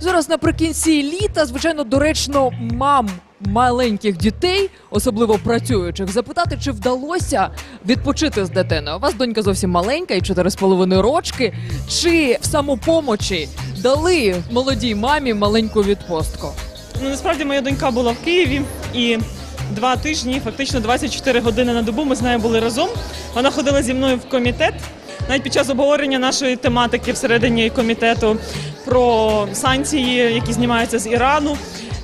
зараз наприкінці літа, звичайно, доречно мам маленьких дітей, особливо працюючих, запитати, чи вдалося відпочити з дитиною. У вас донька зовсім маленька, і 4,5 рочки. Чи в самопомочі дали молодій мамі маленьку відпустку? Ну насправді моя донька була в Києві і два тижні, фактично 24 години на добу. Ми з нею були разом. Вона ходила зі мною в комітет. Навіть під час обговорення нашої тематики всередині комітету про санкції, які знімаються з Ірану.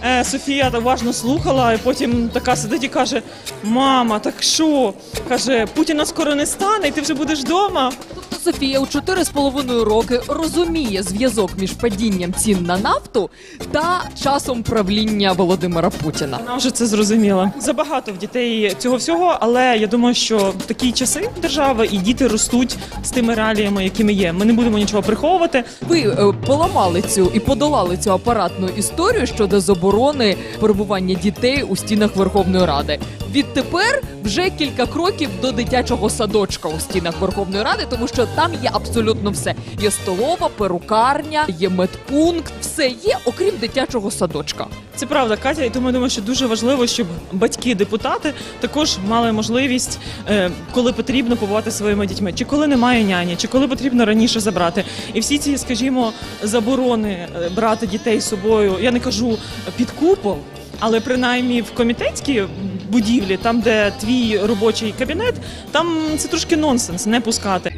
е, Софія уважно слухала, і потім така сидить і каже: Мама, так що? каже, Путіна скоро не стане, і ти вже будеш вдома. Софія у 4,5 роки розуміє зв'язок між падінням цін на нафту та часом правління Володимира Путіна. Вона вже це зрозуміла. Забагато в дітей цього всього, але я думаю, що в такі часи держава і діти ростуть з тими реаліями, якими є. Ми не будемо нічого приховувати. Ви е, поламали цю і подолали цю апаратну історію щодо заборони перебування дітей у стінах Верховної Ради. Відтепер вже кілька кроків до дитячого садочка у стінах Верховної Ради, тому що там є абсолютно все. Є столова, перукарня, є медпункт, все є, окрім дитячого садочка. Це правда, Катя, і тому я думаю, що дуже важливо, щоб батьки-депутати також мали можливість, е, коли потрібно побувати своїми дітьми, чи коли немає няні, чи коли потрібно раніше забрати. І всі ці, скажімо, заборони е, брати дітей з собою, я не кажу під купол. Але принаймні в комітетській будівлі, там де твій робочий кабінет, там це трошки нонсенс не пускати.